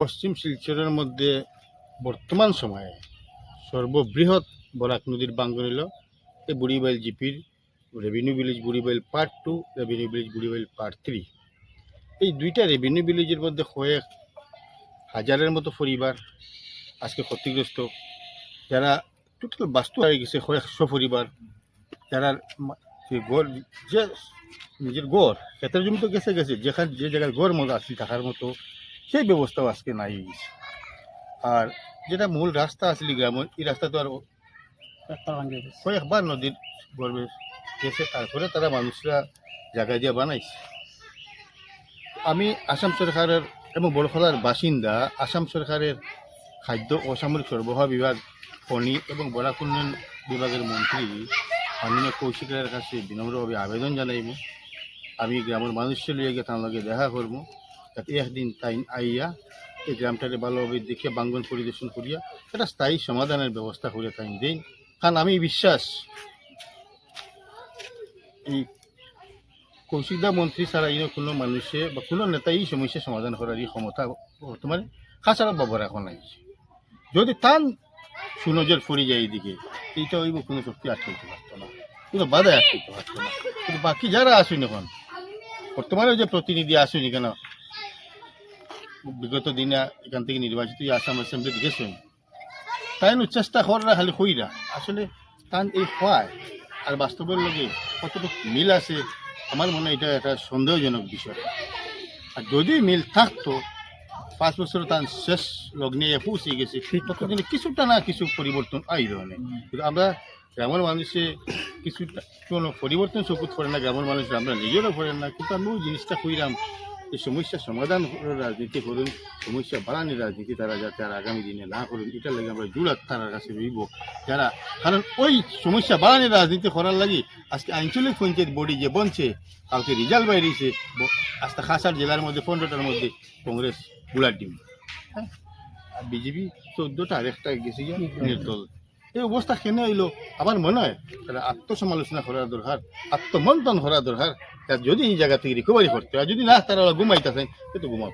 পশ্চিম শিলচরের মধ্যে বর্তমান সময়ে সর্ববৃহৎ বরাক নদীর বাঙ্গন হল এই বুড়িবাইল জিপির revenue village Buribail part two revenue village Buribail part three এই দুইটা রেভিনিউ ভিলেজের মধ্যে কয়েক হাজারের মতো পরিবার আজকে ক্ষতিগ্রস্ত। যারা টোটাল বাস্তু হয়ে গেছে কয়েকশো পরিবার। যারা গড়, যে নিজের গড়, ক্ষেতের জমি তো গেছে গেছে, যেখানে, যে জায়গায় গড় মতো আসছিল থাকার মতো। সেই ব্যবস্থাও আজকে নাই। হয়ে গেছে আর যেটা মূল রাস্তা আসলে গ্রামের এই রাস্তা তো আর কয়েকবার নদীর গর্বে গেছে তারপরে তারা মানুষরা জায়গা দিয়ে বানাইছে। আমি আসাম সরকারের এবং বড়খলার বাসিন্দা আসাম সরকারের খাদ্য ও সামরিক সরবরাহ বিভাগ খনি এবং বরাক উন্নয়ন বিভাগের মন্ত্রী মাননীয় কৌশিকের কাছে বিনম্রভাবে আবেদন জানাইব। আমি গ্রামের মানুষের লিয়ে গিয়ে তার লগে দেখা করব। যাতে একদিন তাই আইয়া এই গ্রামটাকে ভালোভাবে দেখে বাঙ্গন পরিদর্শন করিয়া একটা স্থায়ী সমাধানের ব্যবস্থা করে তাই দিন। কারণ আমি বিশ্বাস, এই কৌশিকদা মন্ত্রী ছাড়া ইনো কোনো মানুষে বা কোনো নেতাই এই সমস্যা সমাধান করার এই ক্ষমতা বর্তমানে খাসারা বাবর এখন নাই যদি তান সুনজর ফুরি যায় এইদিকে, এইটা হইব কোনো শক্তি আটকাইতে পারতো না। কোনো বাধা আটকাইতে পারতো না। কিন্তু বাকি যারা আসুন এখন, বর্তমানে যে প্রতিনিধি আসুনি কেন বিগত দিনে এখান থেকে নির্বাচিত আসাম অ্যাসেম্বলি গেছেন তাই চেষ্টা করা খালি কইরা, আসলে তান এই হয়, আর বাস্তবের লগে কতটুকু মিল আছে, আমার মনে এটা একটা সন্দেহজনক বিষয়। আর যদি মিল থাকতো, পাঁচ বছর তার শেষ লগ্নে পৌঁছে গেছে, ততদিনে কিছুটা না কিছু পরিবর্তন আইল অনেক কিন্তু আমরা গ্রামের মানুষে কিছুটা কোনো পরিবর্তন সপুত করে না, গ্রামের মানুষ আমরা নিজেরও করেন না, কিন্তু আমি ওই জিনিসটা কইরাম এই সমস্যার সমাধান রাজনীতি করুন, সমস্যা বাড়ানোর রাজনীতি তারা যাতে আর আগামী দিনে না করুন, এটার লাগে আমরা জুড়াত তার কাছে রইব। যারা, কারণ ওই সমস্যা বাড়ানোর রাজনীতি করার লাগে আজকে আঞ্চলিক পঞ্চায়েত বডি যে বনছে, কালকে রেজাল্ট বাইরেছে আজকে খাসার জেলার মধ্যে, পনেরোটার মধ্যে কংগ্রেস বুলার ডিম। হ্যাঁ? আর বিজেপি চোদ্দোটা, আরেকটা গেছে গিয়া নির্দল। এই অবস্থা কেন হইল আমার মনে হয় তাহলে আত্মসমালোচনা করা দরকার আত্মমন্থন করা দরকার যদি এই জায়গা থেকে রিকভারি করতে হয় যদি না তারা ঘুমাইতেছেন তো ঘুমাও